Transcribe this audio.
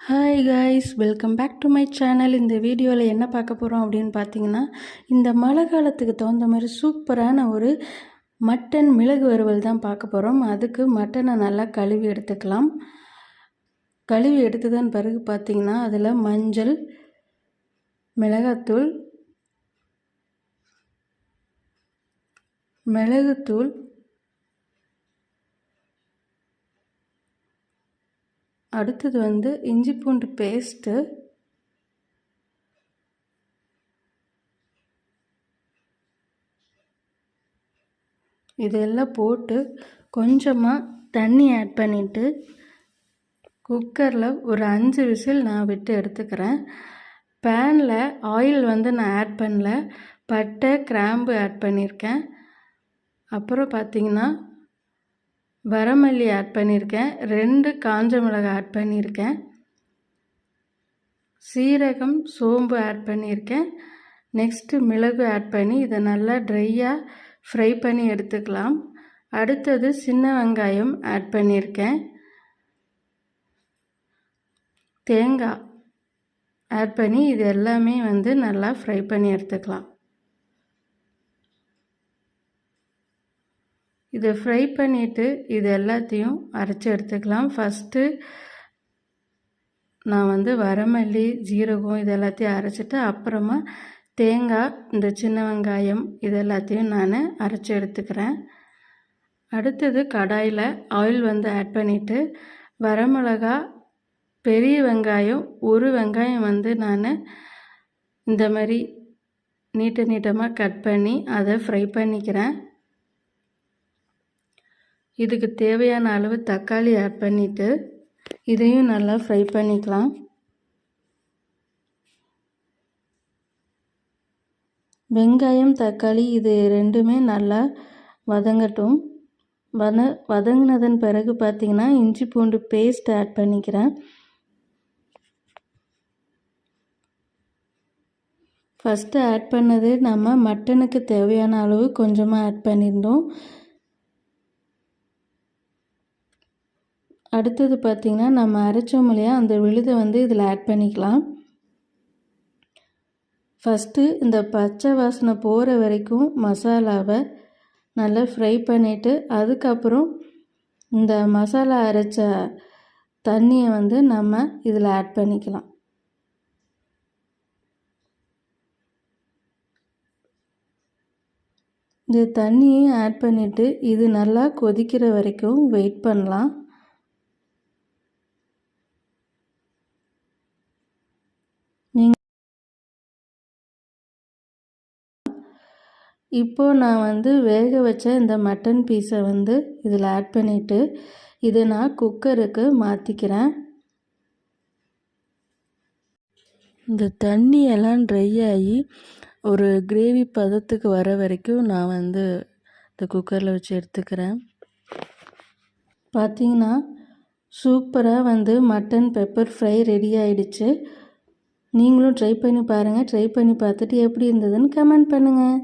Hi guys welcome back to my channel இந்த வீடியோவில் என்ன பார்க்க போகிறோம் அப்படின்னு பார்த்தீங்கன்னா இந்த மழை காலத்துக்கு தகுந்த மாதிரி சூப்பரான ஒரு மட்டன் மிளகு வறுவல் தான் பார்க்க போகிறோம் அதுக்கு மட்டனை நல்லா கழுவி எடுத்துக்கலாம். கழுவி எடுத்ததன் பிறகு பார்த்திங்கன்னா அதில் மஞ்சள் மிளகாத்தூள் மிளகுத்தூள் அடுத்தது வந்து இஞ்சி பூண்டு பேஸ்ட்டு. இதெல்லாம் போட்டு கொஞ்சமாக தண்ணி ஆட் பண்ணிவிட்டு குக்கரில் ஒரு அஞ்சு விசில் நான் விட்டு எடுத்துக்கிறேன். பேனில் ஆயில் வந்து நான் ஆட் பண்ணல. பட்டை கிராம்பு ஆட் பண்ணியிருக்கேன் அப்புறம் பார்த்திங்கன்னா வரமல்லி ஆட் பண்ணியிருக்கேன் ரெண்டு காஞ்ச மிளகாய் ஆட் பண்ணியிருக்கேன் சீரகம் சோம்பு ஆட் பண்ணியிருக்கேன் நெக்ஸ்ட்டு மிளகு ஆட் பண்ணி இதை நல்லா ட்ரையாக ஃப்ரை பண்ணி எடுத்துக்கலாம். அடுத்தது சின்ன வெங்காயம் ஆட் பண்ணியிருக்கேன் தேங்காய் ஆட் பண்ணி இது எல்லாமே வந்து நல்லா ஃப்ரை பண்ணி எடுத்துக்கலாம். இதை ஃப்ரை பண்ணிவிட்டு இது எல்லாத்தையும் அரைச்சி எடுத்துக்கலாம். ஃபஸ்ட்டு நான் வந்து வரமல்லி ஜீரகம் இது எல்லாத்தையும் அரைச்சிட்டு அப்புறமா தேங்காய் இந்த சின்ன வெங்காயம் இது எல்லாத்தையும் நான் அரைச்சி எடுத்துக்கிறேன். அடுத்தது கடாயில் ஆயில் வந்து ஆட் பண்ணிவிட்டு வரமிளகா பெரிய வெங்காயம் ஒரு வெங்காயம் வந்து நான் இந்த மாதிரி நீட்ட நீட்டமாக கட் பண்ணி அதை ஃப்ரை பண்ணிக்கிறேன். இதுக்கு தேவையான அளவு தக்காளி ஆட் பண்ணிவிட்டு இதையும் நல்லா ஃப்ரை பண்ணிக்கலாம். வெங்காயம் தக்காளி இது ரெண்டுமே நல்லா வதங்கட்டும். வத வதங்கினதன் பிறகு பார்த்திங்கன்னா இஞ்சி பூண்டு பேஸ்ட் ஆட் பண்ணிக்கிறேன். ஃபஸ்ட்டு ஆட் பண்ணது நம்ம மட்டனுக்கு தேவையான அளவு கொஞ்சமாக ஆட் பண்ணியிருந்தோம் அடுத்தது பார்த்திங்கன்னா நம்ம அரைச்சோம் இல்லையா அந்த விழுதை வந்து இதில் ஆட் பண்ணிக்கலாம். ஃபஸ்ட்டு இந்த பச்சை வாசனை போகிற வரைக்கும் மசாலாவை நல்லா ஃப்ரை பண்ணிவிட்டு அதுக்கப்புறம் இந்த மசாலா அரைச்ச தண்ணியை வந்து நம்ம இதில் ஆட் பண்ணிக்கலாம். இந்த தண்ணியை ஆட் பண்ணிவிட்டு இது நல்லா கொதிக்கிற வரைக்கும் வெயிட் பண்ணலாம். இப்போது நான் வந்து வேக வச்ச இந்த மட்டன் பீஸை வந்து இதில் ஆட் பண்ணிவிட்டு இதை நான் குக்கருக்கு மாற்றிக்கிறேன் இந்த தண்ணி எல்லாம் ட்ரை ஆகி ஒரு கிரேவி பதத்துக்கு வர வரைக்கும் நான் வந்து இந்த குக்கரில் வச்சு எடுத்துக்கிறேன். பார்த்தீங்கன்னா சூப்பராக வந்து மட்டன் பெப்பர் ஃப்ரை ரெடி ஆகிடுச்சு நீங்களும் ட்ரை பண்ணி பாருங்கள் ட்ரை பண்ணி பார்த்துட்டு எப்படி இருந்ததுன்னு கமெண்ட் பண்ணுங்கள்